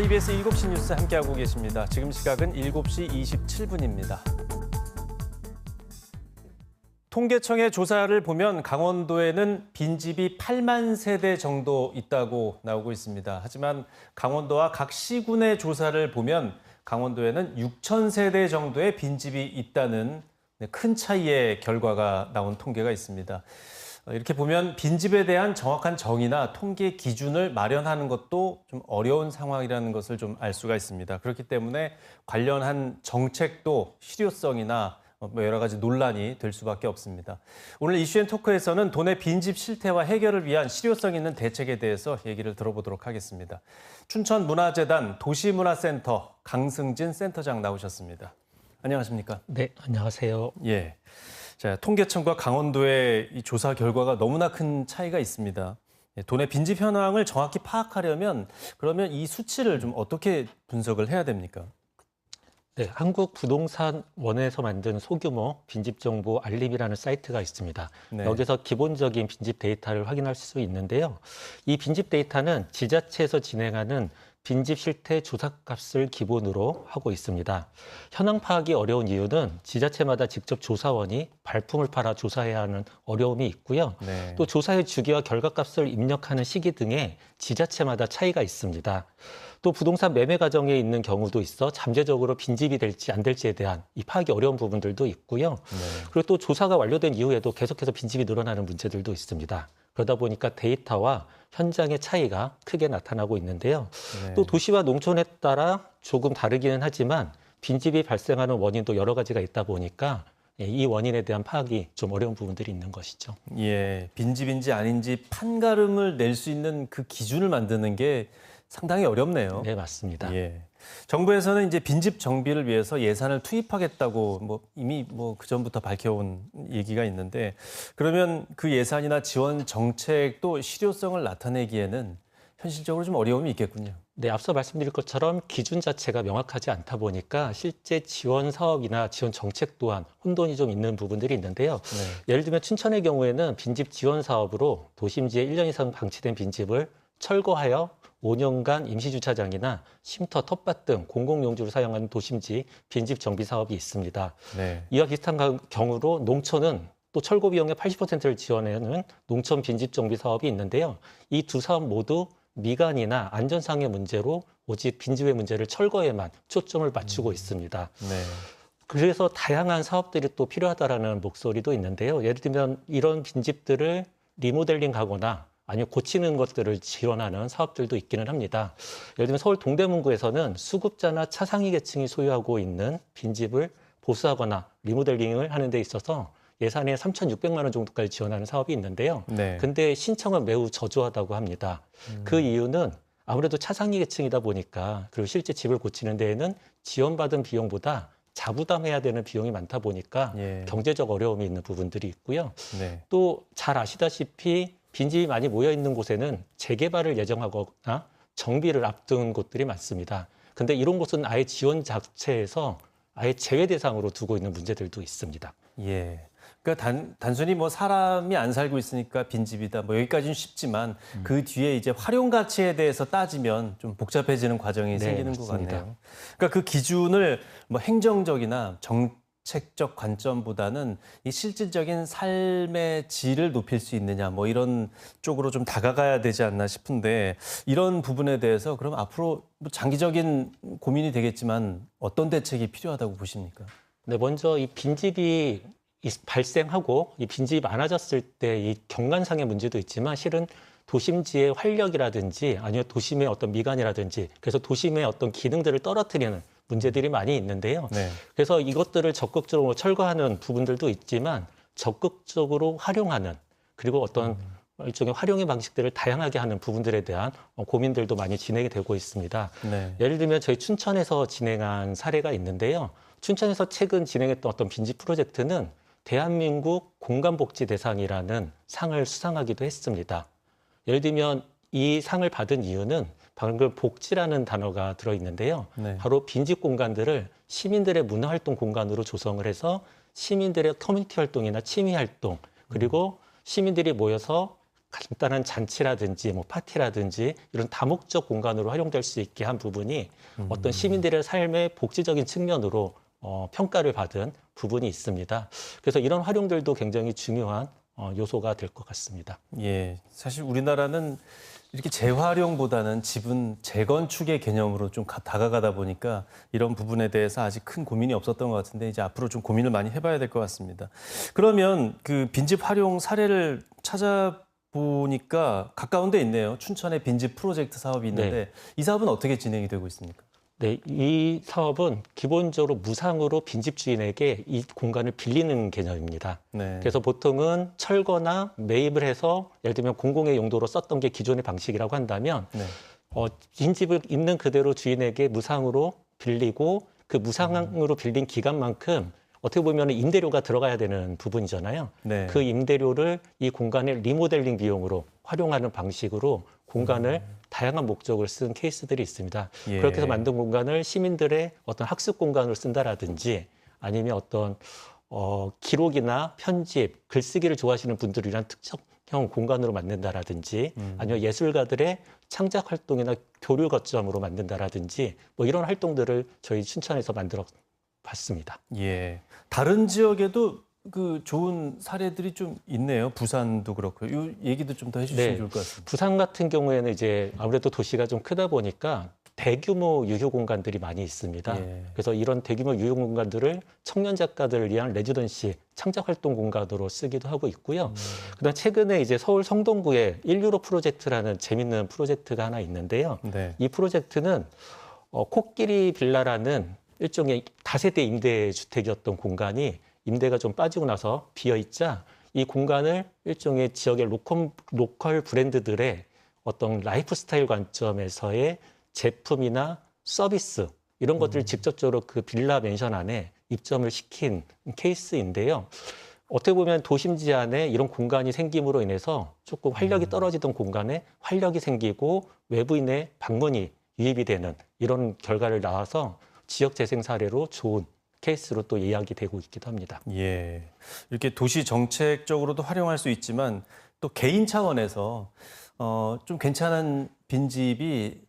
KBS 7시 뉴스 함께하고 계십니다. 지금 시각은 7시 27분입니다. 통계청의 조사를 보면 강원도에는 빈집이 8만 세대 정도 있다고 나오고 있습니다. 하지만 강원도와 각 시군의 조사를 보면 강원도에는 6천 세대 정도의 빈집이 있다는 네, 큰 차이의 결과가 나온 통계가 있습니다. 어, 이렇게 보면 빈집에 대한 정확한 정의나 통계 기준을 마련하는 것도 좀 어려운 상황이라는 것을 좀 알 수가 있습니다. 그렇기 때문에 관련한 정책도 실효성이나 뭐 여러 가지 논란이 될 수밖에 없습니다. 오늘 이슈앤 토크에서는 돈의 빈집 실태와 해결을 위한 실효성 있는 대책에 대해서 얘기를 들어보도록 하겠습니다. 춘천문화재단 도시문화센터 강승진 센터장 나오셨습니다. 안녕하십니까? 네, 안녕하세요. 예. 자, 통계청과 강원도의 이 조사 결과가 너무나 큰 차이가 있습니다. 예, 돈의 빈집 현황을 정확히 파악하려면 그러면 이 수치를 좀 어떻게 분석을 해야 됩니까? 네, 한국 부동산 원에서 만든 소규모 빈집 정보 알림이라는 사이트가 있습니다. 네. 여기서 기본적인 빈집 데이터를 확인할 수 있는데요. 이 빈집 데이터는 지자체에서 진행하는 빈집 실태 조사값을 기본으로 하고 있습니다. 현황 파악이 어려운 이유는 지자체마다 직접 조사원이 발품을 팔아 조사해야 하는 어려움이 있고요. 네. 또 조사의 주기와 결과값을 입력하는 시기 등에 지자체마다 차이가 있습니다. 또 부동산 매매 과정에 있는 경우도 있어 잠재적으로 빈집이 될지 안 될지에 대한 이 파악이 어려운 부분들도 있고요. 네. 그리고 또 조사가 완료된 이후에도 계속해서 빈집이 늘어나는 문제들도 있습니다. 그러다 보니까 데이터와 현장의 차이가 크게 나타나고 있는데요. 네. 또 도시와 농촌에 따라 조금 다르기는 하지만 빈집이 발생하는 원인도 여러 가지가 있다 보니까 예, 이 원인에 대한 파악이 좀 어려운 부분들이 있는 것이죠. 예, 빈집인지 아닌지 판가름을 낼 수 있는 그 기준을 만드는 게 상당히 어렵네요. 네, 맞습니다. 예. 정부에서는 이제 빈집 정비를 위해서 예산을 투입하겠다고 뭐 이미 뭐 그전부터 밝혀온 얘기가 있는데 그러면 그 예산이나 지원 정책도 실효성을 나타내기에는 현실적으로 좀 어려움이 있겠군요. 네, 앞서 말씀드린 것처럼 기준 자체가 명확하지 않다 보니까 실제 지원 사업이나 지원 정책 또한 혼돈이 좀 있는 부분들이 있는데요. 네. 예를 들면 춘천의 경우에는 빈집 지원 사업으로 도심지에 1년 이상 방치된 빈집을 철거하여 5년간 임시주차장이나 쉼터, 텃밭 등 공공용지로 사용하는 도심지 빈집 정비 사업이 있습니다. 네. 이와 비슷한 가- 경우로 농촌은 또 철거 비용의 80%를 지원하는 농촌 빈집 정비 사업이 있는데요. 이 두 사업 모두 미관이나 안전상의 문제로 오직 빈집의 문제를 철거에만 초점을 맞추고 있습니다. 네. 그래서 다양한 사업들이 또 필요하다라는 목소리도 있는데요. 예를 들면 이런 빈집들을 리모델링 하거나 아니면 고치는 것들을 지원하는 사업들도 있기는 합니다. 예를 들면 서울 동대문구에서는 수급자나 차상위 계층이 소유하고 있는 빈집을 보수하거나 리모델링을 하는 데 있어서 예산에 3,600만 원 정도까지 지원하는 사업이 있는데요. 네. 근데 신청은 매우 저조하다고 합니다. 그 이유는 아무래도 차상위 계층이다 보니까 그리고 실제 집을 고치는 데에는 지원받은 비용보다 자부담해야 되는 비용이 많다 보니까 예. 경제적 어려움이 있는 부분들이 있고요. 네. 또잘 아시다시피 빈집이 많이 모여 있는 곳에는 재개발을 예정하거나 정비를 앞둔 곳들이 많습니다. 근데 이런 곳은 아예 지원 자체에서 아예 제외 대상으로 두고 있는 문제들도 있습니다. 예. 그러니까 단, 단순히 뭐 사람이 안 살고 있으니까 빈집이다. 뭐 여기까지는 쉽지만 그 뒤에 이제 활용 가치에 대해서 따지면 좀 복잡해지는 과정이 네, 생기는 것 맞습니다. 같네요. 그러니까 그 기준을 뭐 행정적이나 정 책적 관점보다는 이 실질적인 삶의 질을 높일 수 있느냐 뭐 이런 쪽으로 좀 다가가야 되지 않나 싶은데 이런 부분에 대해서 그럼 앞으로 뭐 장기적인 고민이 되겠지만 어떤 대책이 필요하다고 보십니까? 네, 먼저 이 빈집이 이 발생하고 이 빈집이 많아졌을 때 이 경관상의 문제도 있지만 실은 도심지의 활력이라든지 아니면 도심의 어떤 미관이라든지 그래서 도심의 어떤 기능들을 떨어뜨리는 문제들이 많이 있는데요. 네. 그래서 이것들을 적극적으로 철거하는 부분들도 있지만 적극적으로 활용하는 그리고 어떤 일종의 활용의 방식들을 다양하게 하는 부분들에 대한 어, 고민들도 많이 진행이 되고 있습니다. 네. 예를 들면 저희 춘천에서 진행한 사례가 있는데요. 춘천에서 최근 진행했던 어떤 빈집 프로젝트는 대한민국 공간복지 대상이라는 상을 수상하기도 했습니다. 예를 들면 이 상을 받은 이유는 방금 복지라는 단어가 들어있는데요. 네. 바로 빈집 공간들을 시민들의 문화활동 공간으로 조성을 해서 시민들의 커뮤니티 활동이나 취미 활동 그리고 시민들이 모여서 간단한 잔치라든지 뭐 파티라든지 이런 다목적 공간으로 활용될 수 있게 한 부분이 어떤 시민들의 삶의 복지적인 측면으로 어, 평가를 받은 부분이 있습니다. 그래서 이런 활용들도 굉장히 중요한 어, 요소가 될 것 같습니다. 예, 사실 우리나라는 이렇게 재활용보다는 지분 재건축의 개념으로 좀 가- 다가가다 보니까 이런 부분에 대해서 아직 큰 고민이 없었던 것 같은데 이제 앞으로 좀 고민을 많이 해봐야 될 것 같습니다. 그러면 그 빈집 활용 사례를 찾아보니까 가까운 데 있네요. 춘천에 빈집 프로젝트 사업이 있는데 이 사업은 어떻게 진행이 되고 있습니까? 네, 이 사업은 기본적으로 무상으로 빈집 주인에게 이 공간을 빌리는 개념입니다. 네. 그래서 보통은 철거나 매입을 해서 예를 들면 공공의 용도로 썼던 게 기존의 방식이라고 한다면 네. 어, 빈집을 있는 그대로 주인에게 무상으로 빌리고 그 무상으로 빌린 기간만큼 어떻게 보면 임대료가 들어가야 되는 부분이잖아요. 네. 그 임대료를 이 공간을 리모델링 비용으로 활용하는 방식으로 공간을 다양한 목적을 쓴 케이스들이 있습니다. 음. 예. 그렇게 해서 만든 공간을 시민들의 어떤 학습 공간으로 쓴다라든지 아니면 어떤 어, 기록이나 편집, 글쓰기를 좋아하시는 분들이란 특정형 공간으로 만든다라든지 음. 아니면 예술가들의 창작 활동이나 교류 거점으로 만든다라든지 뭐 이런 활동들을 저희 춘천에서 만들어 봤습니다. 예. 다른 지역에도 그 좋은 사례들이 좀 있네요. 부산도 그렇고요. 이 얘기도 좀 더 해주시면 네. 좋을 것 같습니다. 부산 같은 경우에는 이제 아무래도 도시가 좀 크다 보니까 대규모 유휴 공간들이 많이 있습니다. 예. 그래서 이런 대규모 유휴 공간들을 청년 작가들을 위한 레지던시 창작 활동 공간으로 쓰기도 하고 있고요. 그다음 최근에 이제 서울 성동구에 일유로 프로젝트라는 재밌는 프로젝트가 하나 있는데요. 네. 이 프로젝트는 어, 코끼리 빌라라는 일종의 다세대 임대 주택이었던 공간이 임대가 좀 빠지고 나서 비어 있자 이 공간을 일종의 지역의 로컬, 로컬 브랜드들의 어떤 라이프 스타일 관점에서의 제품이나 서비스 이런 것들을 직접적으로 그 빌라 맨션 안에 입점을 시킨 케이스인데요. 어떻게 보면 도심지 안에 이런 공간이 생김으로 인해서 조금 활력이 떨어지던 공간에 활력이 생기고 외부인의 방문이 유입이 되는 이런 결과를 낳아서 지역 재생 사례로 좋은 케이스로 또 예약이 되고 있기도 합니다. 예. 이렇게 도시 정책적으로도 활용할 수 있지만 또 개인 차원에서 어, 좀 괜찮은 빈집이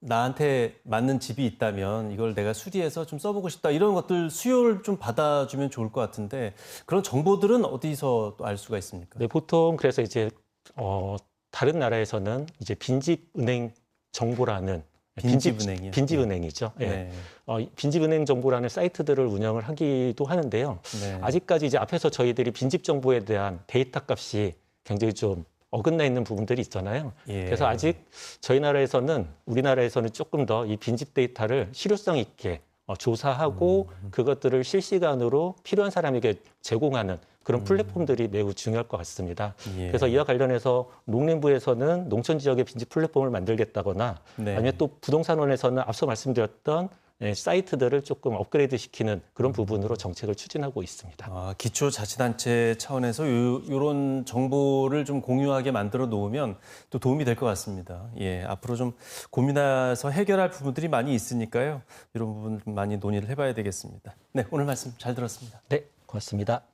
나한테 맞는 집이 있다면 이걸 내가 수리해서 좀 써보고 싶다 이런 것들 수요를 좀 받아주면 좋을 것 같은데 그런 정보들은 어디서 또 알 수가 있습니까? 네, 보통 그래서 이제 어, 다른 나라에서는 이제 빈집 은행 정보라는 빈집은행이요? 빈집은행이죠. 예. 네. 어, 빈집은행 정보라는 사이트들을 운영을 하기도 하는데요. 네. 아직까지 이제 앞에서 저희들이 빈집 정보에 대한 데이터 값이 굉장히 좀 어긋나 있는 부분들이 있잖아요. 예. 그래서 아직 저희 나라에서는 우리나라에서는 조금 더 이 빈집 데이터를 실효성 있게 어, 조사하고 음. 그것들을 실시간으로 필요한 사람에게 제공하는 그런 음. 플랫폼들이 매우 중요할 것 같습니다. 예. 그래서 이와 관련해서 농림부에서는 농촌 지역의 빈집 플랫폼을 만들겠다거나 네. 아니면 또 부동산원에서는 앞서 말씀드렸던 예, 사이트들을 조금 업그레이드 시키는 그런 부분으로 정책을 추진하고 있습니다. 아, 기초 자치단체 차원에서 요, 요런 정보를 좀 공유하게 만들어 놓으면 또 도움이 될 것 같습니다. 예, 앞으로 좀 고민해서 해결할 부분들이 많이 있으니까요. 이런 부분 좀 많이 논의를 해봐야 되겠습니다. 네, 오늘 말씀 잘 들었습니다. 네, 고맙습니다.